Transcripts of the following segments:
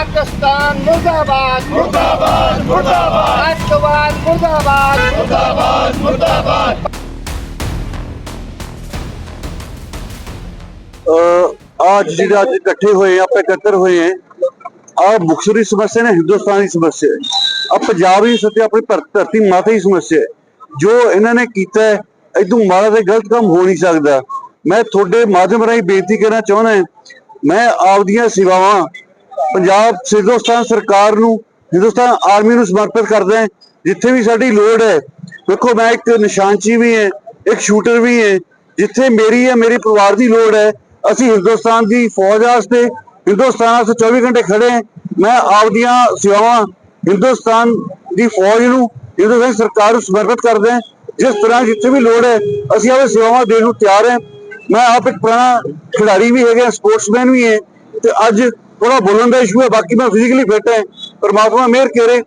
ਹਿੰਦੁਸਤਾਨ ਮੁਰਦਾਬਾਦ ਮੁਰਦਾਬਾਦ ਮੁਰਦਾਬਾਦ ਅੱਤਵਾਦ ਮੁਰਦਾਬਾਦ ਮੁਰਦਾਬਾਦ ਮੁਰਦਾਬਾਦ आज ਜਿਹੜੇ ਅੱਜ ਇਕੱਠੇ ਹੋਏ ਆ ਆਪਾਂ ਇਕੱਤਰ ਹੋਏ ਆ ਆ ਮੁਕਤਸਰ ਦੀ ਸਮੱਸਿਆ ਨੇ ਹਿੰਦੁਸਤਾਨ ਦੀ ਸਮੱਸਿਆ ਹੈ ਆ ਪੰਜਾਬ ਦੀ ਸੱਤੇ ਆਪਣੀ ਧਰ- ਧਰਤੀ ਮਾਤਾ ਦੀ ਸਮੱਸਿਆ ਹੈ ਜੋ ਇਹਨਾਂ ਨੇ ਕੀਤਾ ਹੈ ਇਦੋਂ ਮਾੜਾ ਤੇ ਗਲਤ ਕੰਮ ਹੋ ਨਹੀਂ ਸਕਦਾ ਮੈਂ ਤੁਹਾਡੇ ਮਾਧਿਅਮ ਰਾਹੀਂ ਬੇਨਤੀ ਕਰਨਾ ਚਾਹੁੰਦਾ ਹਾਂ ਮੈਂ ਆਪਦੀਆਂ ਸੇਵਾਵਾਂ ਪੰਜਾਬ ਹਿੰਦੁਸਤਾਨ ਸਰਕਾਰ ਨੂੰ ਹਿੰਦੁਸਤਾਨ ਆਰਮੀ ਨੂੰ ਸਮਰਪਿਤ ਕਰਦਾ ਹਾਂ, ਜਿੱਥੇ ਵੀ ਸਾਡੀ ਲੋੜ ਹੈ। ਵੇਖੋ, ਮੈਂ ਇੱਕ ਨਿਸ਼ਾਨਚੀ ਵੀ ਹੈ, ਇੱਕ ਸ਼ੂਟਰ ਵੀ ਹੈ, ਜਿੱਥੇ ਮੇਰੀ ਹੈ ਮੇਰੇ ਪਰਿਵਾਰ ਦੀ ਲੋੜ ਹੈ। ਅਸੀਂ ਹਿੰਦੁਸਤਾਨ ਦੀ ਫੌਜ ਵਾਸਤੇ ਹਿੰਦੁਸਤਾਨ ਵਾਸਤੇ 24 ਘੰਟੇ ਖੜੇ ਹਾਂ। ਮੈਂ ਆਪਦੀਆਂ ਸੇਵਾਵਾਂ ਹਿੰਦੁਸਤਾਨ ਦੀ ਫੌਜ ਨੂੰ, ਹਿੰਦੁਸਤਾਨ ਸਰਕਾਰ ਨੂੰ ਸਮਰਪਿਤ ਕਰਦੇ ਹਾਂ। ਜਿਸ ਤਰ੍ਹਾਂ ਜਿੱਥੇ ਵੀ ਲੋੜ ਹੈ, ਅਸੀਂ ਆਪਣੀ ਸੇਵਾਵਾਂ ਦੇਣ ਨੂੰ ਤਿਆਰ ਹਾਂ। ਮੈਂ ਆਪ ਇੱਕ ਪੁਰਾਣਾ ਖਿਡਾਰੀ ਵੀ ਹੈਗਾ, ਸਪੋਰਟਸਮੈਨ ਵੀ ਹੈ। ਤੇ ਅੱਜ ਥੋੜਾ ਬੋਲਣ ਦਾ ਇਸ਼ੂ ਹੈ, ਬਾਕੀ ਮੈਂ ਫਿਜ਼ੀਕਲੀ ਫਿੱਟ ਹਾਂ, ਪਰਮਾਤਮਾ ਮਿਹਰ ਕਰੇ।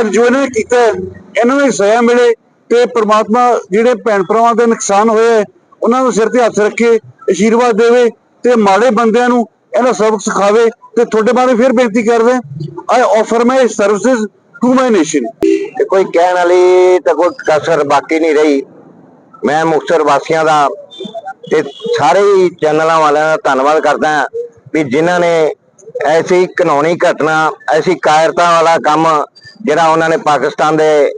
ਅੱਜ ਜੋ ਇਹਨਾਂ ਨੇ ਕੀਤਾ ਇਹਨਾਂ ਨੂੰ ਸਜ਼ਾ ਮਿਲੇ ਤੇ ਪਰਮਾਤਮਾ ਜਿਹੜੇ ਭੈਣ ਭਰਾਵਾਂ ਦਾ ਨੁਕਸਾਨ ਹੋਇਆ ਉਹਨਾਂ ਨੂੰ ਸਿਰ ਤੇ ਹੱਥ ਰੱਖੇ, ਅਸ਼ੀਰਵਾਦ ਦੇਵੇ ਤੇ ਮਾੜੇ ਬੰਦਿਆਂ ਨੂੰ ਇਹਨਾਂ ਸਬਕ ਸਿਖਾਵੇ ਤੇ ਤੁਹਾਡੇ ਬਾਰੇ ਫਿਰ ਬੇਨਤੀ ਕਰਦੇ I offer my services to my nation ਤੇ ਕੋਈ ਕਹਿਣ ਵਾਲੀ ਤਾਂ ਕੋਈ ਕਸਰ ਬਾਕੀ ਨਹੀਂ ਰਹੀ। ਮੈਂ ਮੁਕਤਸਰ ਵਾਸੀਆਂ ਦਾ ਤੇ ਸਾਰੇ ਚੈਨਲਾਂ ਵਾਲਿਆਂ ਦਾ ਧੰਨਵਾਦ ਕਰਦਾ ਹਾਂ ਵੀ ਜਿਨ੍ਹਾਂ ਨੇ ਐਸੀ ਕਾਨੂੰਨੀ ਘਟਨਾ, ਐਸੀ ਕਾਇਰਤਾ ਵਾਲਾ ਕੰਮ ਜਿਹੜਾ ਉਹਨਾਂ ਨੇ ਪਾਕਿਸਤਾਨ ਦੇ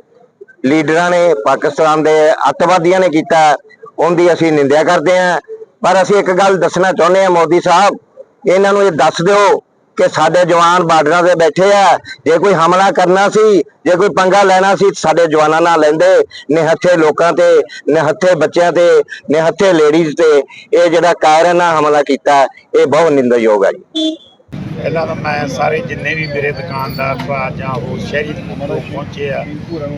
ਲੀਡਰਾਂ ਨੇ, ਪਾਕਿਸਤਾਨ ਦੇ ਅੱਤਵਾਦੀਆਂ ਨੇ ਕੀਤਾ, ਉਹਦੀ ਅਸੀਂ ਨਿੰਦਿਆ ਕਰਦੇ ਹਾਂ। ਪਰ ਅਸੀਂ ਇੱਕ ਗੱਲ ਦੱਸਣਾ ਚਾਹੁੰਦੇ ਹਾਂ ਮੋਦੀ ਸਾਹਿਬ, ਇਹਨਾਂ ਨੂੰ ਇਹ ਦੱਸ ਦਿਓ ਕਿ ਸਾਡੇ ਜਵਾਨ ਬਾਰਡਰਾਂ ਤੇ ਬੈਠੇ ਆ, ਜੇ ਕੋਈ ਹਮਲਾ ਕਰਨਾ ਸੀ, ਜੇ ਕੋਈ ਪੰਗਾ ਲੈਣਾ ਸੀ, ਸਾਡੇ ਜਵਾਨਾਂ ਨਾਲ ਲੈਂਦੇ। ਨਿਹੱਥੇ ਲੋਕਾਂ ਤੇ, ਨਿਹੱਥੇ ਬੱਚਿਆਂ ਤੇ, ਨਿਹੱਥੇ ਲੇਡੀਜ਼ ਤੇ ਇਹ ਜਿਹੜਾ ਕਾਇਰਨ ਨਾਲ ਹਮਲਾ ਕੀਤਾ, ਇਹ ਬਹੁਤ ਨਿੰਦਣਯੋਗ ਹੈ ਜੀ। ਪਹਿਲਾਂ ਤਾਂ ਮੈਂ ਸਾਰੇ ਜਿੰਨੇ ਵੀ ਮੇਰੇ ਦੁਕਾਨਦਾਰ ਭਰਾ ਜਾਂ ਹੋਰ ਸ਼ਹਿਰੀ ਲੋਕ ਪਹੁੰਚੇ ਆ,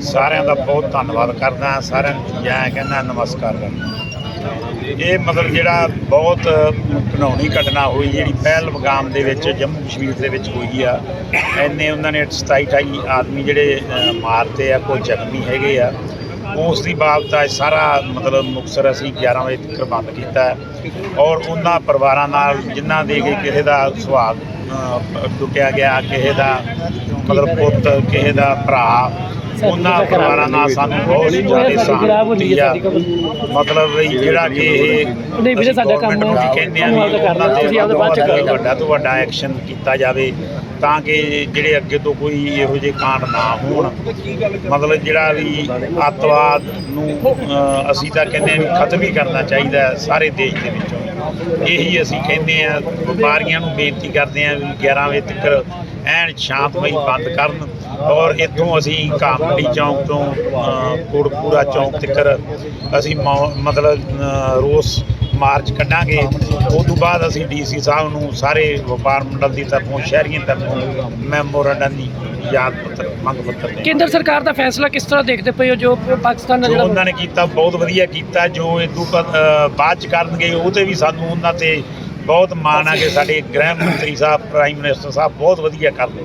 ਸਾਰਿਆਂ ਦਾ ਬਹੁਤ ਧੰਨਵਾਦ ਕਰਦਾ ਸਾਰਿਆਂ ਨੂੰ ਜੈ ਕਹਿੰਦਾ ਨਮਸਕਾਰ ਕਰਦਾ ਇਹ ਮਤਲਬ ਜਿਹੜਾ ਬਹੁਤ ਘਿਨਾਉਣੀ ਘਟਨਾ ਹੋਈ, ਜਿਹੜੀ ਪਹਿਲ ਮਕਾਮ ਦੇ ਵਿੱਚ, ਜੰਮੂ ਕਸ਼ਮੀਰ ਦੇ ਵਿੱਚ ਹੋਈ ਆ। ਐਨੇ ਉਹਨਾਂ ਨੇ 27 28 ਆਦਮੀ ਜਿਹੜੇ ਮਾਰਤੇ ਆ, ਕੋਈ ਜ਼ਖਮੀ ਹੈਗੇ ਆ। ਉਸ ਦੀ ਬਾਬਤ ਅੱਜ ਸਾਰਾ ਮਤਲਬ ਮੁਕਤਸਰ ਅਸੀਂ 11 ਵਜੇ ਤੱਕ ਬੰਦ ਕੀਤਾ। ਔਰ ਉਹਨਾਂ ਪਰਿਵਾਰਾਂ ਨਾਲ ਜਿਨ੍ਹਾਂ ਦੇ ਕਿ ਕਿਸੇ ਦਾ ਸੁਆਦ ਟੁੱਟਿਆ ਗਿਆ ਕਿਸੇ ਦਾ ਮਤਲਬ ਪੁੱਤ ਕਿਸੇ ਦਾ ਭਰਾ ਉਹਨਾਂ ਪਰਿਵਾਰਾਂ ਨਾਲ ਸਾਨੂੰ ਬਹੁਤ ਜ਼ਿਆਦਾ ਸਹਾਨੁਭੂਤੀ ਆ। ਮਤਲਬ ਵੀ ਜਿਹੜਾ ਕਿ ਇਹ ਨਹੀਂ ਵੀਰੇ, ਸਾਡਾ ਕੰਮ ਵੀ ਕਹਿੰਦੇ ਆ ਵੀ ਕਰਨਾ, ਤੁਸੀਂ ਆਪਦਾ ਬਾਅਦ ਚ ਕਰਨਾ। ਵੱਡਾ ਤੋਂ ਵੱਡਾ ਐਕਸ਼ਨ ਕੀਤਾ ਜਾਵੇ ਤਾਂ ਕਿ ਜਿਹੜੇ ਅੱਗੇ ਤੋਂ ਕੋਈ ਇਹੋ ਜਿਹੇ ਕਾਂਡ ਨਾ ਹੋਣ। ਮਤਲਬ ਜਿਹੜਾ ਵੀ ਅੱਤਵਾਦ ਨੂੰ ਅਸੀਂ ਤਾਂ ਕਹਿੰਦੇ ਆ ਵੀ ਖਤਮ ਹੀ ਕਰਨਾ ਚਾਹੀਦਾ ਹੈ ਸਾਰੇ ਦੇਸ਼ ਦੇ ਵਿੱਚੋਂ। ਇਹੀ ਅਸੀਂ ਕਹਿੰਦੇ ਆ ਵਪਾਰੀਆਂ ਨੂੰ ਬੇਨਤੀ ਕਰਦੇ ਆ ਵੀ 11 ਵਜੇ ਤੱਕ ਐਨ ਸ਼ਾਂਤਮਈ ਬੰਦ ਕਰਨ ਔਰ ਇੱਥੋਂ ਅਸੀਂ ਕਾਮੜੀ ਚੌਂਕ ਤੋਂ ਅ, ਚੌਂਕ ਤੱਕ ਅਸੀਂ ਮੌ- ਮਤਲਬ ਰੋਸ ਮਾਰਚ ਕੱਢਾਂਗੇ। ਉਸ ਤੋਂ ਬਾਅਦ ਅਸੀਂ ਡੀਸੀ ਸਾਹਿਬ ਨੂੰ ਸਾਰੇ ਵਪਾਰ ਮੰਡਲ ਦੀ ਤਰਫੋਂ ਸ਼ਹਿਰੀਆਂ ਤਰਫੋਂ ਮੈਮੋਰੰਡਮ ਦੀ ਯਾਦ ਪੱਤਰ ਮੰਗ ਪੱਤਰ ਦੇ ਕੇਂਦਰ ਸਰਕਾਰ ਦਾ ਫੈਸਲਾ ਕਿਸ ਤਰ੍ਹਾਂ ਦੇਖਦੇ ਪਏ ਹੋ? ਜੋ ਪਾਕਿਸਤਾਨ ਨਾਲ ਜੋ ਉਹਨਾਂ ਨੇ ਕੀਤਾ ਬਹੁਤ ਵਧੀਆ ਕੀਤਾ ਜੋ ਇਹ ਤੋਂ ਬਾਅਦ ਚ ਕਰਨਗੇ ਉਹ ਤੇ ਵੀ ਸਾਨੂੰ ਉਹਨਾਂ ਤੇ ਬਹੁਤ ਮਾਣ ਆ ਕਿ ਸਾਡੇ ਗ੍ਰਹਿ ਮੰਤਰੀ ਸਾਹਿਬ ਪ੍ਰਾਈਮ ਮਿਨਿਸਟਰ ਸਾਹਿਬ ਬਹੁਤ ਵਧੀਆ ਕਰਦੇ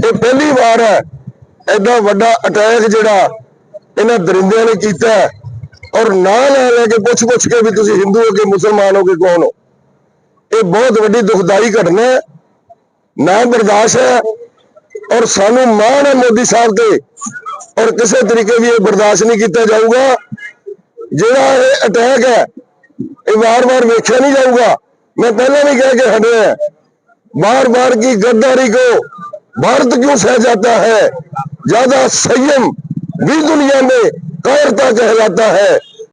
ਇਹ ਪਹਿਲੀ ਵਾਰ ਹੈ ਐਡਾ ਵੱਡਾ ਅਟੈਕ ਜਿਹੜਾ ਇਹਨਾਂ ਦਰਿੰਦਿਆਂ ਨੇ ਕੀਤਾ ਔਰ ਨਾਂ ਲੈ ਲੈ ਕੇ ਪੁੱਛ ਪੁੱਛ ਕੇ ਵੀ ਤੁਸੀਂ ਹਿੰਦੂ ਹੋ ਕਿ ਮੁਸਲਮਾਨ ਹੋ ਕਿ ਕੌਣ ਹੋ। ਇਹ ਬਹੁਤ ਵੱਡੀ ਦੁਖਦਾਈ ਘਟਨਾ ਹੈ। ਨਾ ਬਰਦਾਸ਼ਤ ਹੈ ਔਰ ਸਾਨੂੰ ਮਾਣ ਹੈ ਮੋਦੀ ਸਾਹਿਬ ਤੇ ਔਰ ਕਿਸੇ ਤਰੀਕੇ ਵੀ ਇਹ ਬਰਦਾਸ਼ਤ ਨਹੀਂ ਕੀਤਾ ਜਾਊਗਾ ਜਿਹੜਾ ਇਹ ਅਟੈਕ ਹੈ ਇਹ ਵਾਰ-ਵਾਰ ਵੇਖਿਆ ਨਹੀਂ ਜਾਊਗਾ ਮੈਂ ਪਹਿਲਾਂ ਵੀ ਕਹਿ ਕੇ ਹਟਿਆ बार बार की गद्दारी को भारत क्यों सह जाता है ज्यादा संयम भी दुनिया में कायरता कहलाता है